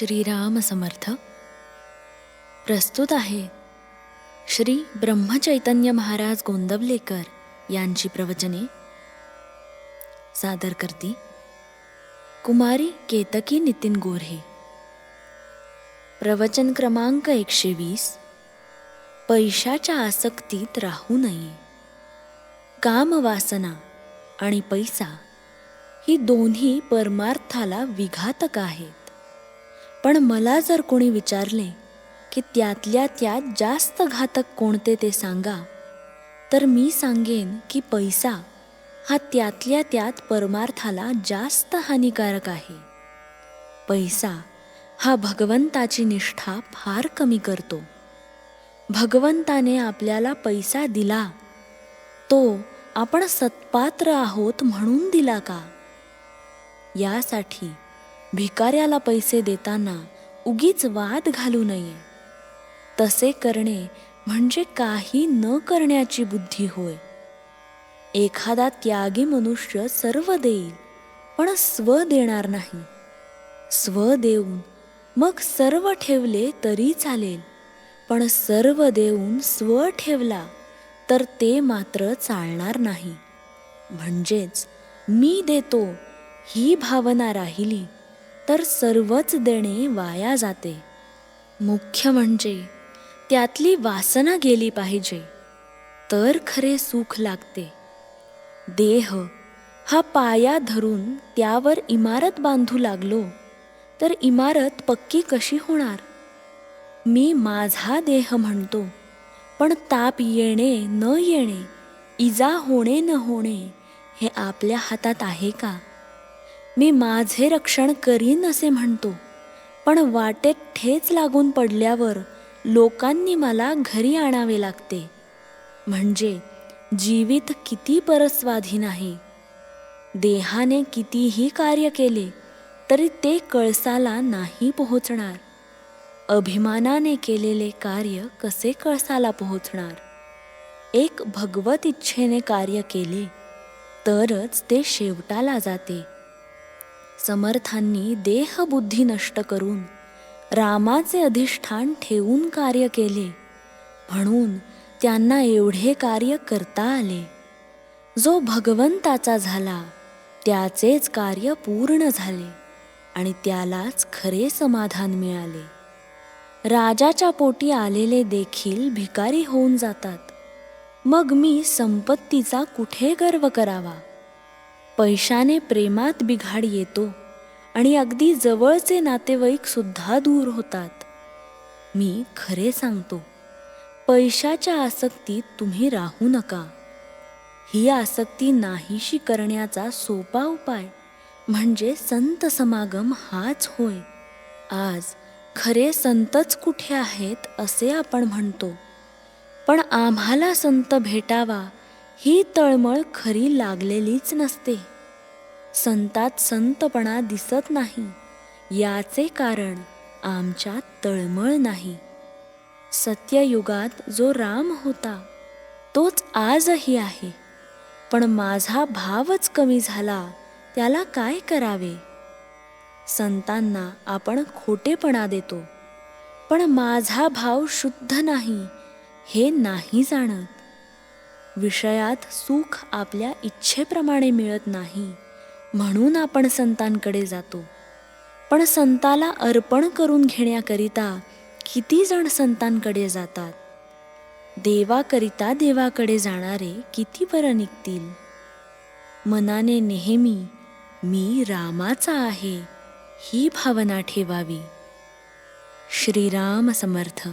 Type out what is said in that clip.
श्रीराम समर्थ प्रस्तुत आहे श्री ब्रह्मचैतन्य महाराज गोंदवलेकर यांची प्रवचने. सादर करती कुमारी केतकी नितीन गोऱ्हे. प्रवचन क्रमांक एकशे वीस. पैशाच्या आसक्तीत राहू नये. कामवासना आणि पैसा ही दोन्ही परमार्थाला विघातक आहेत. पण मला जर कोणी विचारले की त्यातल्या त्यात जास्त घातक कोणते ते सांगा तर मी सांगेन की पैसा हा त्यातल्या त्यात परमार्थाला जास्त हानिकारक आहे. पैसा हा भगवंताची निष्ठा फार कमी करतो. भगवंताने आपल्याला पैसा दिला तो आपण सत्पात्र आहोत म्हणून दिला का? यासाठी भिकाऱ्याला पैसे देताना उगीच वाद घालू नये. तसे करणे म्हणजे काही न करण्याची बुद्धी होय. एखादा त्यागी मनुष्य सर्व देईल पण स्व देणार नाही. स्व देऊन मग सर्व ठेवले तरी चालेल पण सर्व देऊन स्व ठेवला तर ते मात्र चालणार नाही. म्हणजेच मी देतो ही भावना राहिली तर सर्वच देणे वाया जाते. मुख्य म्हणजे त्यातली वासना गेली पाहिजे तर खरे सुख लागते. देह हा पाया धरून त्यावर इमारत बांधू लागलो तर इमारत पक्की कशी होणार? मी माझा देह म्हणतो पण ताप येणे न येणे इजा होणे न होणे हे आपल्या हातात आहे का? मी माझे रक्षण करीन असे म्हणतो. पण वाटेत ठेच लागून पडल्यावर लोकांनी मला घरी आणावे लागते. म्हणजे जीवित किती परस्वाधीन आहे देहाने कितीही कार्य केले तरी ते कळसाला नाही पोहोचणार. अभिमानाने केलेले कार्य कसे कळसाला पोहोचणार? एक भगवत इच्छेने कार्य केले तरच ते शेवटाला जाते. समर्थांनी देहबुद्धी नष्ट करून रामाचे अधिष्ठान ठेवून कार्य केले. म्हणून त्यांना एवढे कार्य करता आले. जो भगवंताचा झाला त्याचेच कार्य पूर्ण झाले आणि त्यालाच खरे समाधान मिळाले. राजाच्या पोटी आलेले देखील भिकारी होऊन जातात. मग मी संपत्तीचा कुठे गर्व करावा? पैशाने प्रेमात बिघाड येतो आणि अगदी जवळचे नातेवाईक सुद्धा दूर होतात. मी खरे सांगतो पैशाच्या आसक्तीत तुम्ही राहू नका. ही आसक्ती नाहीशी करण्याचा सोपा उपाय म्हणजे संत समागम हाच होय. आज खरे संतच कुठे आहेत असे आपण म्हणतो पण आम्हाला संत भेटावा ही तळमळ खरी लागलेलीच नसते. संतात संतपणा दिसत नाही. याचे कारण आमच्यात तळमळ नाही. सत्ययुगात जो राम होता तोच आजही आहे. पण माझा भावच कमी झाला त्याला काय करावे? संतांना आपण खोटेपणा देतो. पण माझा भाव शुद्ध नाही हे नाही जाणत. विषयात सुख आपल्या इच्छेप्रमाणे मिळत नाही म्हणून आपण संतांकडे जातो. पण संताला अर्पण करून घेण्याकरिता किती जण संतांकडे जातात? देवाकरिता देवाकडे जाणारे किती बरं निघतील? मनाने नेहमी मी रामाचा आहे ही भावना ठेवावी. श्रीराम समर्थ.